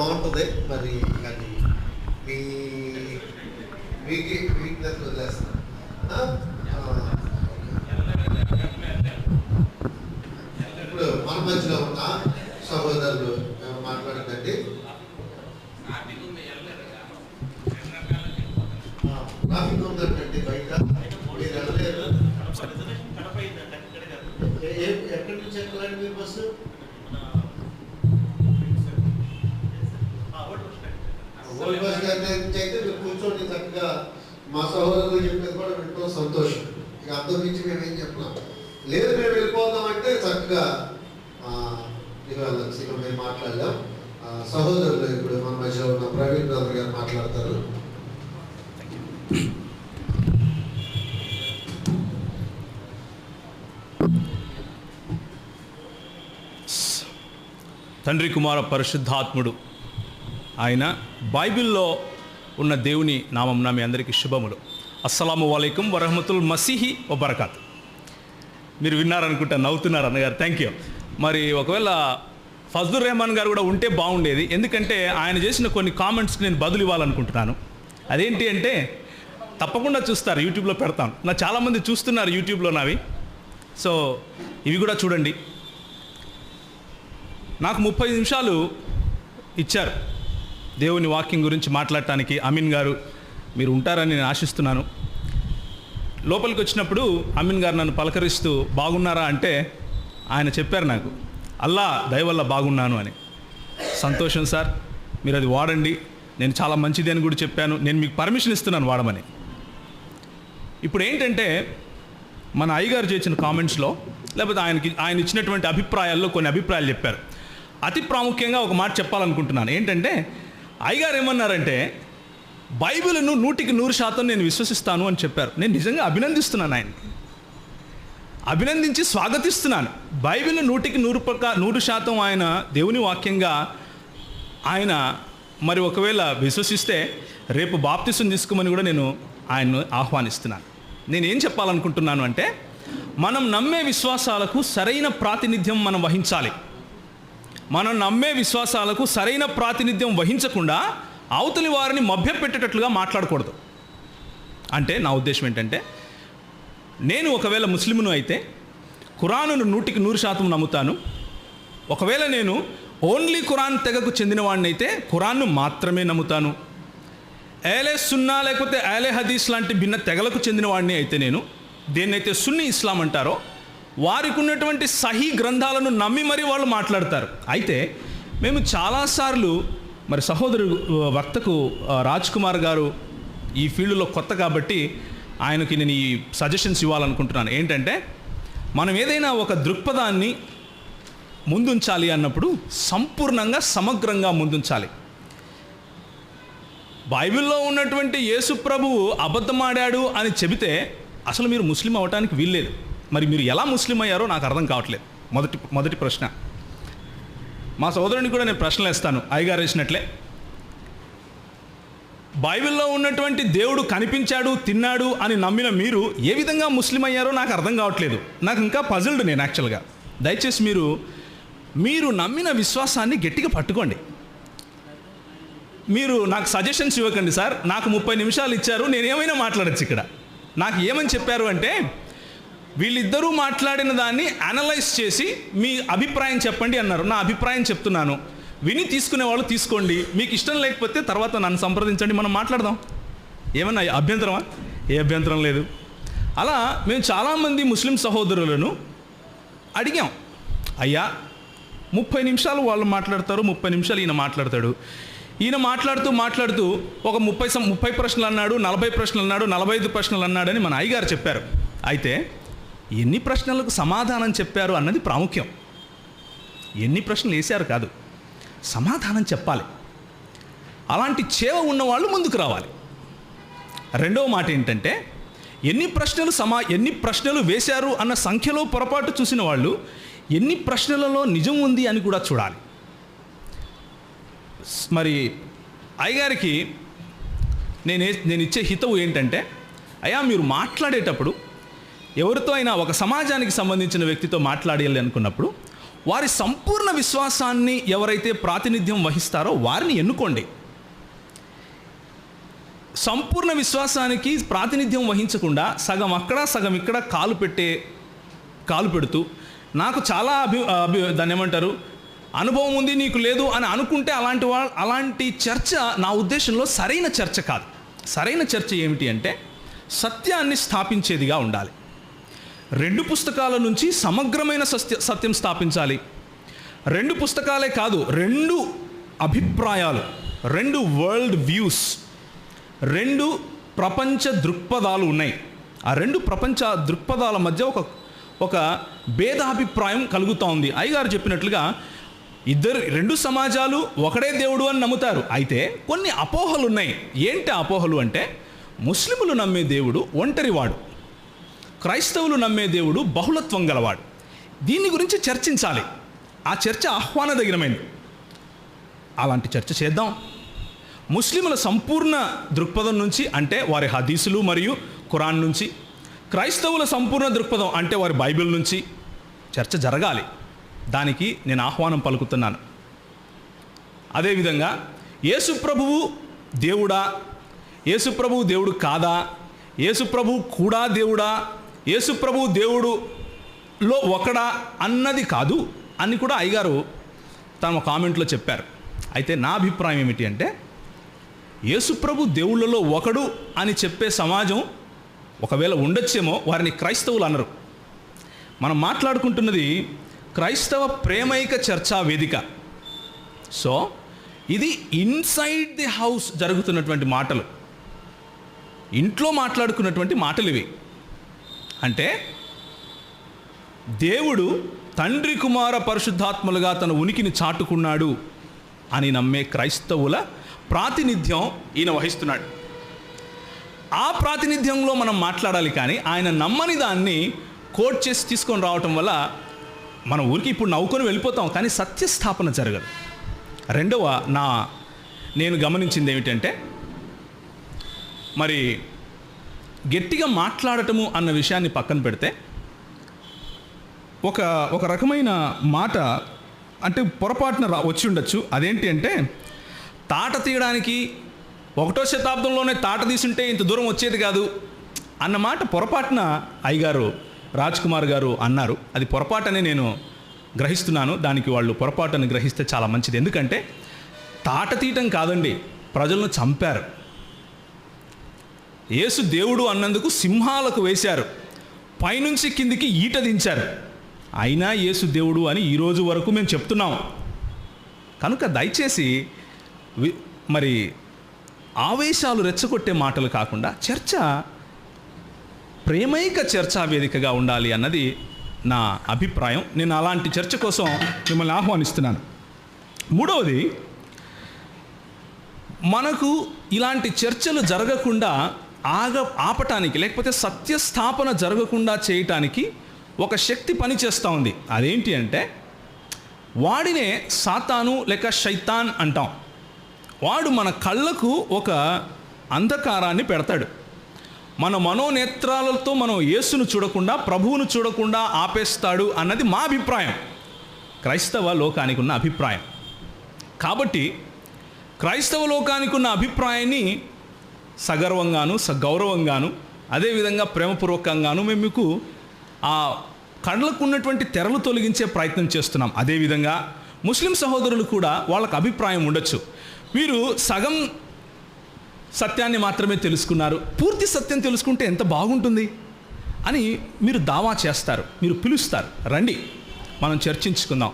బాగుంటుంది. మరి కానీ మీ మీకు వీక్నెస్ వదిలేస్తాను. ఇప్పుడు మన మధ్యలో ఉన్న సహోదరులు మేము లేదు మేము వెళ్ళిపోతాం అంటే చక్కగా ఇవాళ ఇక మేము మాట్లాడలేం సహోదరులు ఇప్పుడు మన మధ్యలో ఉన్న ప్రవీణ్ బ్రదర్ గారు మాట్లాడతారు. తండ్రి కుమార పరిశుద్ధాత్ముడు. ఆయన బైబిల్లో ఉన్న దేవుని నామం మీ అందరికీ శుభములు. అస్సలం వలైకుం వరహమతుల్ మసీహి వబర్కాత్. మీరు విన్నారనుకుంటా నవ్వుతున్నారు అన్నగారు. థ్యాంక్ యూ మరి ఒకవేళ ఫజ్లుర్ రెహమాన్ గారు కూడా ఉంటే బాగుండేది. ఎందుకంటే ఆయన చేసిన కొన్ని కామెంట్స్కి నేను బదులు ఇవ్వాలనుకుంటున్నాను. అదేంటి అంటే తప్పకుండా చూస్తారు యూట్యూబ్లో పెడతాను. నా చాలామంది చూస్తున్నారు యూట్యూబ్లో నావి సో ఇవి కూడా చూడండి. నాకు ముప్పై నిమిషాలు ఇచ్చారు దేవుని వాక్యం గురించి మాట్లాడటానికి. అమీన్ గారు మీరు ఉంటారని నేను ఆశిస్తున్నాను. లోపలికి వచ్చినప్పుడు అమీన్ గారు నన్ను పలకరిస్తూ బాగున్నారా? అంటే ఆయన చెప్పారు నాకు అల్లా దయవల్ల బాగున్నాను అని. సంతోషం సార్ మీరు అది వాడండి. నేను చాలా మంచిది అని కూడా చెప్పాను. నేను మీకు పర్మిషన్ ఇస్తున్నాను వాడమని. ఇప్పుడు ఏంటంటే మన అయ్యగారు చేసిన కామెంట్స్లో లేకపోతే ఆయనకి ఆయన ఇచ్చినటువంటి అభిప్రాయాల్లో కొన్ని అభిప్రాయాలు చెప్పారు. అతి ప్రాముఖ్యంగా ఒక మాట చెప్పాలనుకుంటున్నాను. ఏంటంటే అయ్యగారు ఏమన్నారంటే బైబిల్ను నూటికి నూరు శాతం నేను విశ్వసిస్తాను అని చెప్పారు. నేను నిజంగా అభినందిస్తున్నాను ఆయన. అభినందించి స్వాగతిస్తున్నాను. బైబిల్ నూటికి నూరు ప్రకా నూరు శాతం ఆయన దేవుని వాక్యంగా ఆయన మరి ఒకవేళ విశ్వసిస్తే రేపు బాప్తిసం తీసుకోమని కూడా నేను ఆయన్ను ఆహ్వానిస్తున్నాను. నేను ఏం చెప్పాలనుకుంటున్నాను అంటే మనం నమ్మే విశ్వాసాలకు సరైన ప్రాతినిధ్యం మనం వహించాలి. మనం నమ్మే విశ్వాసాలకు సరైన ప్రాతినిధ్యం వహించకుండా అవతలి వారిని మభ్యపెట్టేటట్లుగా మాట్లాడకూడదు. అంటే నా ఉద్దేశం ఏంటంటే నేను ఒకవేళ ముస్లిమును అయితే ఖురాను నూటికి నూరు శాతం నమ్ముతాను. ఒకవేళ నేను ఓన్లీ ఖురాన్ తెగకు చెందినవాడిని అయితే ఖురాన్ను మాత్రమే నమ్ముతాను. ఏలే సున్నా లేకపోతే ఏలే హదీస్ లాంటి భిన్న తెగలకు చెందినవాడిని అయితే నేను దేన్నైతే సున్ని ఇస్లాం అంటారో వారికి ఉన్నటువంటి సహీ గ్రంథాలను నమ్మి మరీ వాళ్ళు మాట్లాడతారు. అయితే మేము చాలాసార్లు మరి సహోదరు వక్తకు రాజ్ కుమార్ గారు ఈ ఫీల్డ్లో కొత్త కాబట్టి ఆయనకి నేను ఈ సజెషన్స్ ఇవ్వాలనుకుంటున్నాను. ఏంటంటే మనం ఏదైనా ఒక దృక్పథాన్ని ముందుంచాలి అన్నప్పుడు సంపూర్ణంగా సమగ్రంగా ముందుంచాలి. బైబిల్లో ఉన్నటువంటి యేసు ప్రభువు అబద్ధమాడాడు అని చెబితే అసలు మీరు ముస్లిం అవ్వటానికి వీల్లేదు. మరి మీరు ఎలా ముస్లిం అయ్యారో నాకు అర్థం కావట్లేదు. మొదటి మొదటి ప్రశ్న. మా సోదరునికి కూడా నేను ప్రశ్నలు వేస్తాను అయ్యగారు వేసినట్లే. బైబిల్లో ఉన్నటువంటి దేవుడు కనిపించాడు తిన్నాడు అని నమ్మిన మీరు ఏ విధంగా ముస్లిం అయ్యారో నాకు అర్థం కావట్లేదు. నాకు ఇంకా పజిల్డ్ నేను యాక్చువల్గా. దయచేసి మీరు మీరు నమ్మిన విశ్వాసాన్ని గట్టిగా పట్టుకోండి. మీరు నాకు సజెషన్స్ ఇవ్వకండి సార్. నాకు ముప్పై నిమిషాలు ఇచ్చారు నేను ఏమైనా మాట్లాడచ్చు ఇక్కడ. నాకు ఏమని చెప్పారు అంటే వీళ్ళిద్దరూ మాట్లాడిన దాన్ని అనలైజ్ చేసి మీ అభిప్రాయం చెప్పండి అన్నారు. నా అభిప్రాయం చెప్తున్నాను. విని తీసుకునే వాళ్ళు తీసుకోండి. మీకు ఇష్టం లేకపోతే తర్వాత నన్ను సంప్రదించండి. మనం మాట్లాడదాం. ఏమన్నా అభ్యంతరమా? ఏ అభ్యంతరం లేదు. అలా మేము చాలామంది ముస్లిం సహోదరులను అడిగాం. అయ్యా ముప్పై నిమిషాలు వాళ్ళు మాట్లాడతారు ముప్పై నిమిషాలు ఈయన మాట్లాడతాడు. ఈయన మాట్లాడుతూ మాట్లాడుతూ ఒక ముప్పై సం ముప్పై ప్రశ్నలు అన్నాడు నలభై ప్రశ్నలు అన్నాడు నలభై ఐదు ప్రశ్నలు అన్నాడని మన అయ్యగారు చెప్పారు. అయితే ఎన్ని ప్రశ్నలకు సమాధానం చెప్పారు అన్నది ప్రాముఖ్యం. ఎన్ని ప్రశ్నలు వేశారు కాదు. సమాధానం చెప్పాలి. అలాంటి చేవ ఉన్నవాళ్ళు ముందుకు రావాలి. రెండవ మాట ఏంటంటే ఎన్ని ప్రశ్నలు సమా ఎన్ని ప్రశ్నలు వేశారు అన్న సంఖ్యలో పొరపాటు చూసిన వాళ్ళు ఎన్ని ప్రశ్నలలో నిజం ఉంది అని కూడా చూడాలి. మరి అయ్యగారికి నేను నేను ఇచ్చే హితవు ఏంటంటే అయ్యా మీరు మాట్లాడేటప్పుడు ఎవరితో అయినా ఒక సమాజానికి సంబంధించిన వ్యక్తితో మాట్లాడాలి అనుకున్నప్పుడు వారి సంపూర్ణ విశ్వాసాన్ని ఎవరైతే ప్రాతినిధ్యం వహిస్తారో వారిని ఎన్నుకోండి. సంపూర్ణ విశ్వాసానికి ప్రాతినిధ్యం వహించకుండా సగం అక్కడ సగం ఇక్కడ కాలు పెట్టే కాలు పెడుతూ నాకు చాలా అభి అభి దాన్ని ఏమంటారు? అనుభవం ఉంది నీకు లేదు అని అనుకుంటే అలాంటి వా అలాంటి చర్చ నా ఉద్దేశంలో సరైన చర్చ కాదు. సరైన చర్చ ఏమిటి అంటే సత్యాన్ని స్థాపించేదిగా ఉండాలి. రెండు పుస్తకాల నుంచి సమగ్రమైన సత్య సత్యం స్థాపించాలి. రెండు పుస్తకాలే కాదు రెండు అభిప్రాయాలు రెండు వరల్డ్ వ్యూస్ రెండు ప్రపంచ దృక్పథాలు ఉన్నాయి. ఆ రెండు ప్రపంచ దృక్పథాల మధ్య ఒక ఒక భేదాభిప్రాయం కలుగుతూ ఉంది. అయ్యగారు చెప్పినట్లుగా ఇద్దరు రెండు సమాజాలు ఒకడే దేవుడు అని నమ్ముతారు. అయితే కొన్ని అపోహలు ఉన్నాయి ఏంటి అపోహలు అంటే ముస్లిములు నమ్మే దేవుడు ఒంటరివాడు. క్రైస్తవులు నమ్మే దేవుడు బహుళత్వం గలవాడు. దీని గురించి చర్చించాలి. ఆ చర్చ ఆహ్వానదగినమైంది. అలాంటి చర్చ చేద్దాం. ముస్లింల సంపూర్ణ దృక్పథం నుంచి అంటే వారి హదీసులు మరియు ఖురాన్ నుంచి క్రైస్తవుల సంపూర్ణ దృక్పథం అంటే వారి బైబిల్ నుంచి చర్చ జరగాలి. దానికి నేను ఆహ్వానం పలుకుతున్నాను. అదేవిధంగా యేసుప్రభువు దేవుడా యేసుప్రభువు దేవుడు కాదా యేసుప్రభువు కూడా దేవుడా యేసుప్రభువు దేవుడులో ఒకడా అన్నది కాదు అని కూడా అయ్యగారు తమ కామెంట్లో చెప్పారు. అయితే నా అభిప్రాయం ఏమిటి అంటే యేసుప్రభు దేవుళ్ళలో ఒకడు అని చెప్పే సమాజం ఒకవేళ ఉండొచ్చేమో వారిని క్రైస్తవులు అనరు. మనం మాట్లాడుకుంటున్నది క్రైస్తవ ప్రేమైక చర్చా వేదిక. సో ఇది ఇన్సైడ్ ది హౌస్ జరుగుతున్నటువంటి మాటలు. ఇంట్లో మాట్లాడుకున్నటువంటి మాటలు ఇవి. అంటే దేవుడు తండ్రి కుమార పరిశుద్ధాత్మలుగా తన ఉనికిని చాటుకున్నాడు అని నమ్మే క్రైస్తవుల ప్రాతినిధ్యం ఈయన వహిస్తున్నాడు. ఆ ప్రాతినిధ్యంలో మనం మాట్లాడాలి కానీ ఆయన నమ్మని దాన్ని కోట్ చేసి తీసుకొని రావటం వల్ల మనం ఊరికి ఇప్పుడు నవ్వుకొని వెళ్ళిపోతాం కానీ సత్యస్థాపన జరగదు. రెండవ నా నేను గమనించింది ఏమిటంటే మరి గట్టిగా మాట్లాడటము అన్న విషయాన్ని పక్కన పెడితే ఒక ఒక రకమైన మాట అంటే పొరపాటున రా వచ్చి ఉండొచ్చు. అదేంటి అంటే తాట తీయడానికి ఒకటో శతాబ్దంలోనే తాట తీసుంటే ఇంత దూరం వచ్చేది కాదు అన్న మాట పొరపాటున అయ్యగారు రాజ్ కుమార్ గారు అన్నారు. అది పొరపాటనే నేను గ్రహిస్తున్నాను. దానికి వాళ్ళు పొరపాటుని గ్రహిస్తే చాలా మంచిది. ఎందుకంటే తాట తీయటం కాదండి ప్రజలను చంపారు. యేసు దేవుడు అన్నందుకు సింహాలకు వేశారు. పైనుంచి కిందికి ఈట దించారు. అయినా యేసు దేవుడు అని ఈరోజు వరకు మేము చెప్తున్నాం. కనుక దయచేసి వి- మరి ఆవేశాలు రెచ్చగొట్టే మాటలు కాకుండా చర్చ ప్రేమైక చర్చా వేదికగా ఉండాలి అన్నది నా అభిప్రాయం. నేను అలాంటి చర్చ కోసం మిమ్మల్ని ఆహ్వానిస్తున్నాను. మూడవది మనకు ఇలాంటి చర్చలు జరగకుండా ఆగ ఆపటానికి లేకపోతే సత్యస్థాపన జరగకుండా చేయటానికి ఒక శక్తి పనిచేస్తూ ఉంది. అదేంటి అంటే వాడినే సాతాను లేక శైతాన్ అంటాం. వాడు మన కళ్ళకు ఒక అంధకారాన్ని పెడతాడు. మన మనోనేత్రాలతో మనం యేసును చూడకుండా ప్రభువును చూడకుండా ఆపేస్తాడు అన్నది మా అభిప్రాయం. క్రైస్తవ లోకానికి ఉన్న అభిప్రాయం. కాబట్టి క్రైస్తవ లోకానికి ఉన్న అభిప్రాయాన్ని సగర్వంగాను సగౌరవంగాను అదేవిధంగా ప్రేమపూర్వకంగాను మేము మీకు ఆ కళ్ళకు ఉన్నటువంటి తెరలు తొలగించే ప్రయత్నం చేస్తున్నాం. అదేవిధంగా ముస్లిం సహోదరులు కూడా వాళ్ళకు అభిప్రాయం ఉండొచ్చు. వీరు సగం సత్యాన్ని మాత్రమే తెలుసుకున్నారు. పూర్తి సత్యం తెలుసుకుంటే ఎంత బాగుంటుంది? అని మీరు దావా చేస్తారు. మీరు పిలుస్తారు. రండి మనం చర్చించుకుందాం.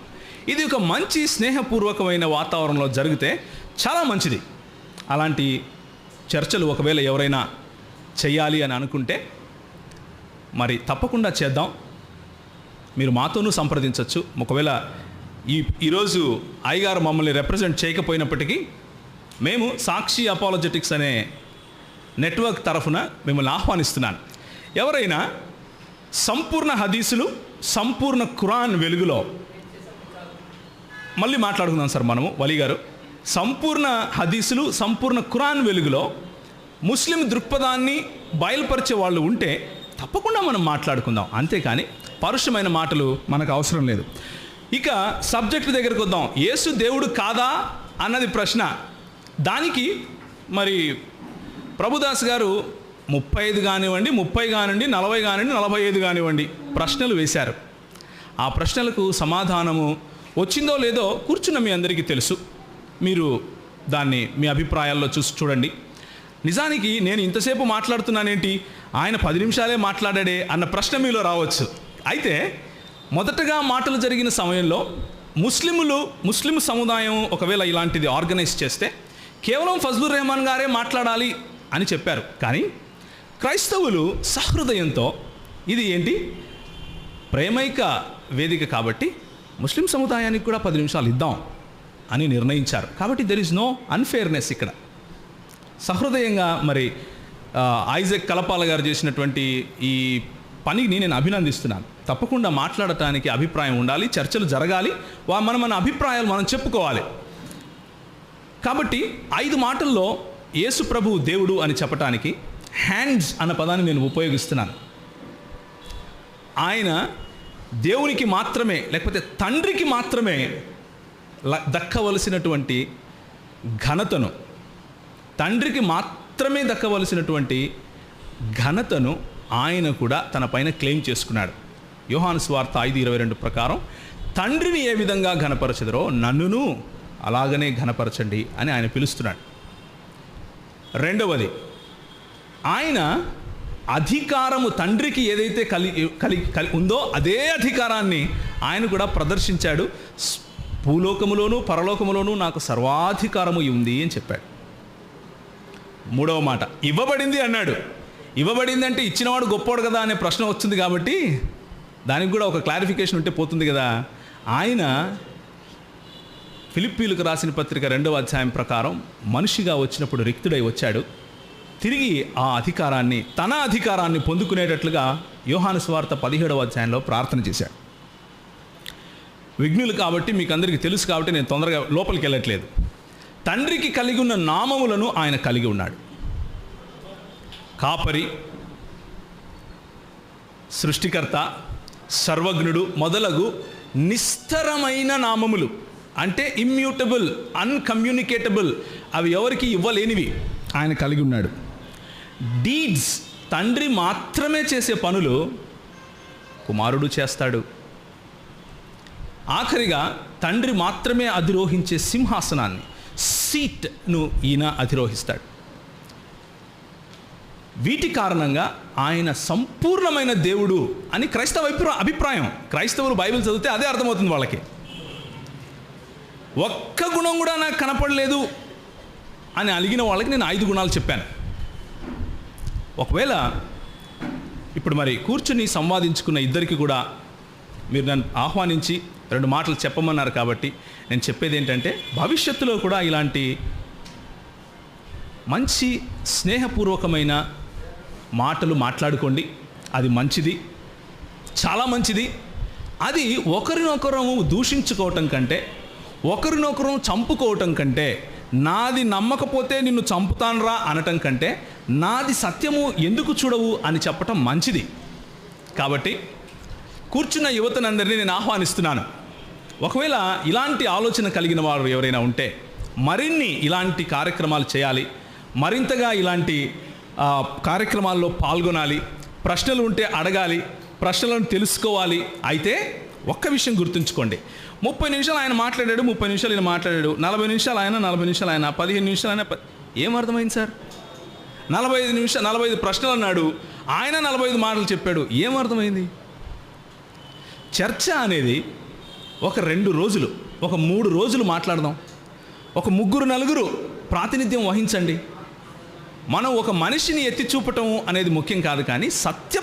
ఇది ఒక మంచి స్నేహపూర్వకమైన వాతావరణంలో జరిగితే చాలా మంచిది. అలాంటి చర్చలు ఒకవేళ ఎవరైనా చేయాలి అని అనుకుంటే మరి తప్పకుండా చేద్దాం. మీరు మాతోనూ సంప్రదించవచ్చు ఒకవేళ ఈ ఈరోజు అయ్యగారు మమ్మల్ని రిప్రజెంట్ చేయకపోయినప్పటికీ మేము సాక్షి అపాలజెటిక్స్ అనే నెట్వర్క్ తరఫున మిమ్మల్ని ఆహ్వానిస్తున్నాను. ఎవరైనా సంపూర్ణ హదీసులు సంపూర్ణ ఖురాన్ వెలుగులో మళ్ళీ మాట్లాడుకుందాం సార్ మనము. వలి గారు సంపూర్ణ హదీసులు సంపూర్ణ ఖురాన్ వెలుగులో ముస్లిం దృక్పథాన్ని బయలుపరిచే వాళ్ళు ఉంటే తప్పకుండా మనం మాట్లాడుకుందాం. అంతేకాని పరుషమైన మాటలు మనకు అవసరం లేదు. ఇక సబ్జెక్ట్ దగ్గరకు వద్దాం. యేసు దేవుడు కాదా అన్నది ప్రశ్న. దానికి మరి ప్రభుదాస్ గారు ముప్పై ఐదు కానివ్వండి ముప్పై కానివ్వండి నలభై కానివ్వండి నలభై ఐదు కానివ్వండి ప్రశ్నలు వేశారు. ఆ ప్రశ్నలకు సమాధానము వచ్చిందో లేదో కూర్చున్న మీ అందరికీ తెలుసు. మీరు దాన్ని మీ అభిప్రాయాల్లో చూసి చూడండి. నిజానికి నేను ఇంతసేపు మాట్లాడుతున్నానేంటి? ఆయన పది నిమిషాలే మాట్లాడాడే అన్న ప్రశ్న మీలో రావచ్చు. అయితే మొదటగా మాటలు జరిగిన సమయంలో ముస్లిములు ముస్లిం సముదాయం ఒకవేళ ఇలాంటిది ఆర్గనైజ్ చేస్తే కేవలం ఫజ్లుర్ రెహమాన్ గారే మాట్లాడాలి అని చెప్పారు. కానీ క్రైస్తవులు సహృదయంతో ఇది ఏంటి? ప్రేమైక వేదిక కాబట్టి ముస్లిం సముదాయానికి కూడా పది నిమిషాలు ఇద్దాం. అని నిర్ణయించారు. కాబట్టి దెర్ ఇస్ నో అన్ఫేర్నెస్ ఇక్కడ. సహృదయంగా మరి ఐజక్ కలపాల గారు చేసినటువంటి ఈ పనిని నేను అభినందిస్తున్నాను. తప్పకుండా మాట్లాడటానికి అభిప్రాయం ఉండాలి చర్చలు జరగాలి వా- మన మన అభిప్రాయాలు మనం చెప్పుకోవాలి. కాబట్టి ఐదు మాటల్లో యేసు ప్రభు దేవుడు అని చెప్పటానికి హ్యాండ్స్ అన్న పదాన్ని నేను ఉపయోగిస్తున్నాను. ఆయన దేవునికి మాత్రమే లేకపోతే తండ్రికి మాత్రమే దక్కవలసినటువంటి ఘనతను తండ్రికి మాత్రమే దక్కవలసినటువంటి ఘనతను ఆయన కూడా తన పైన క్లెయిమ్ చేసుకున్నాడు. యోహాను స్వార్థ ఐదు ఇరవై రెండు ప్రకారం తండ్రిని ఏ విధంగా ఘనపరచదరో నన్నును అలాగనే ఘనపరచండి అని ఆయన పిలుస్తున్నాడు. రెండవది ఆయన అధికారము తండ్రికి ఏదైతే కలి కలి కలి ఉందో అదే అధికారాన్ని ఆయన కూడా ప్రదర్శించాడు. భూలోకములోనూ పరలోకములోనూ నాకు సర్వాధికారము ఉంది అని చెప్పాడు. మూడవ మాట ఇవ్వబడింది అన్నాడు. ఇవ్వబడింది అంటే ఇచ్చినవాడు గొప్పోడు కదా అనే ప్రశ్న వచ్చింది కాబట్టి దానికి కూడా ఒక క్లారిఫికేషన్ ఉంటే పోతుంది కదా. ఆయన ఫిలిప్పీలకు రాసిన పత్రిక రెండవ అధ్యాయం ప్రకారం మనిషిగా వచ్చినప్పుడు రిక్తుడై వచ్చాడు. తిరిగి ఆ అధికారాన్ని తన అధికారాన్ని పొందుకునేటట్లుగా యోహాను స్వార్త పదిహేడవ అధ్యాయంలో ప్రార్థన చేశాడు. విఘ్నులు కాబట్టి మీకు అందరికీ తెలుసు కాబట్టి నేను తొందరగా లోపలికి వెళ్ళట్లేదు. తండ్రికి కలిగి ఉన్న నామములను ఆయన కలిగి ఉన్నాడు. కాపరి సృష్టికర్త సర్వజ్ఞుడు మొదలగు నిస్తరమైన నామములు అంటే ఇమ్యూటబుల్ అన్కమ్యూనికేటబుల్ అవి ఎవరికి ఇవ్వలేనివి ఆయన కలిగి ఉన్నాడు. డీడ్స్ తండ్రి మాత్రమే చేసే పనులు కుమారుడు చేస్తాడు. ఆఖరిగా తండ్రి మాత్రమే అధిరోహించే సింహాసనాన్ని సీట్ను ఈయన అధిరోహిస్తాడు. వీటి కారణంగా ఆయన సంపూర్ణమైన దేవుడు అని క్రైస్తవ అభిప్రాయం. క్రైస్తవులు బైబిల్ చదివితే అదే అర్థమవుతుంది వాళ్ళకి. ఒక్క గుణం కూడా నాకు కనపడలేదు అని అలిగిన వాళ్ళకి నేను ఐదు గుణాలు చెప్పాను. ఒకవేళ ఇప్పుడు మరి కూర్చుని సంవాదించుకున్న ఇద్దరికి కూడా మీరు నన్ను ఆహ్వానించి రెండు మాటలు చెప్పమన్నారు కాబట్టి నేను చెప్పేది ఏంటంటే భవిష్యత్తులో కూడా ఇలాంటి మంచి స్నేహపూర్వకమైన మాటలు మాట్లాడుకోండి. అది మంచిది. చాలా మంచిది. అది ఒకరినొకరం దూషించుకోవటం కంటే ఒకరినొకరు చంపుకోవటం కంటే నాది నమ్మకపోతే నిన్ను చంపుతానురా అనటం కంటే నాది సత్యము ఎందుకు చూడవు అని చెప్పటం మంచిది. కాబట్టి కూర్చున్న యువతనందరినీ నేను ఆహ్వానిస్తున్నాను. ఒకవేళ ఇలాంటి ఆలోచన కలిగిన వారు ఎవరైనా ఉంటే మరిన్ని ఇలాంటి కార్యక్రమాలు చేయాలి మరింతగా ఇలాంటి కార్యక్రమాల్లో పాల్గొనాలి ప్రశ్నలు ఉంటే అడగాలి ప్రశ్నలను తెలుసుకోవాలి. అయితే ఒక్క విషయం గుర్తుంచుకోండి. ముప్పై నిమిషాలు ఆయన మాట్లాడాడు ముప్పై నిమిషాలు ఈయన మాట్లాడాడు నలభై నిమిషాలు ఆయన నలభై నిమిషాలు ఆయన పదిహేను నిమిషాలు ఆయన ఏమర్థమైంది ఏం అర్థమైంది సార్? నలభై ఐదు నిమిషాలు నలభై ఐదు ప్రశ్నలు అన్నాడు ఆయన నలభై ఐదు మాటలు చెప్పాడు ఏం అర్థమైంది? చర్చ అనేది ఒక రెండు రోజులు ఒక మూడు రోజులు మాట్లాడదాం. ఒక ముగ్గురు నలుగురు ప్రాతినిధ్యం వహించండి. మనం ఒక మనిషిని ఎత్తి చూపటం అనేది ముఖ్యం కాదు కానీ సత్య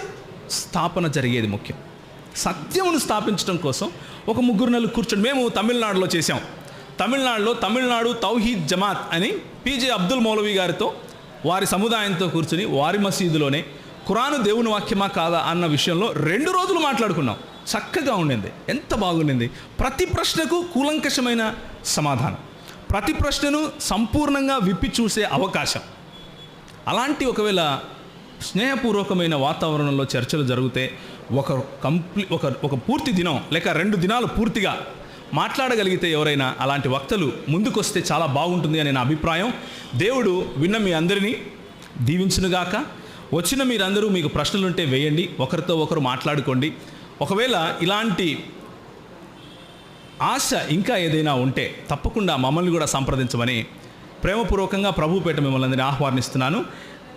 స్థాపన జరిగేది ముఖ్యం. సత్యమును స్థాపించడం కోసం ఒక ముగ్గురు నలుగురు కూర్చొని మేము తమిళనాడులో చేసాం తమిళనాడులో తమిళనాడు తౌహీద్ జమాత్ అని పీజే అబ్దుల్ మౌలవి గారితో వారి సముదాయంతో కూర్చుని వారి మసీదులోనే ఖురాను దేవుని వాక్యమా కాదా అన్న విషయంలో రెండు రోజులు మాట్లాడుకున్నాం. చక్కగా ఉండింది. ఎంత బాగుండింది. ప్రతి ప్రశ్నకు కూలంకషమైన సమాధానం. ప్రతి ప్రశ్నను సంపూర్ణంగా విప్పి చూసే అవకాశం. అలాంటి ఒకవేళ స్నేహపూర్వకమైన వాతావరణంలో చర్చలు జరిగితే ఒక కంప్లీ ఒక ఒక పూర్తి దినం లేక రెండు దినాలు పూర్తిగా మాట్లాడగలిగితే ఎవరైనా అలాంటి వక్తలు ముందుకొస్తే చాలా బాగుంటుంది అని నా అభిప్రాయం. దేవుడు విన్న మీ అందరినీ దీవించునుగాక. వచ్చిన మీరందరూ మీకు ప్రశ్నలుంటే వేయండి. ఒకరితో ఒకరు మాట్లాడుకోండి. ఒకవేళ ఇలాంటి ఆశ ఇంకా ఏదైనా ఉంటే తప్పకుండా మమ్మల్ని కూడా సంప్రదించమని ప్రేమపూర్వకంగా ప్రభుపేట మిమ్మల్ని అందరినీ ఆహ్వానిస్తున్నాను.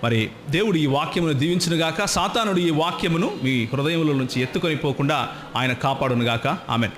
మరి దేవుడు ఈ వాక్యమును దీవించునుగాక సాతానుడు ఈ వాక్యమును మీ హృదయముల నుంచి ఎత్తుకొని పోకుండా ఆయన కాపాడునుగాక ఆమెన్.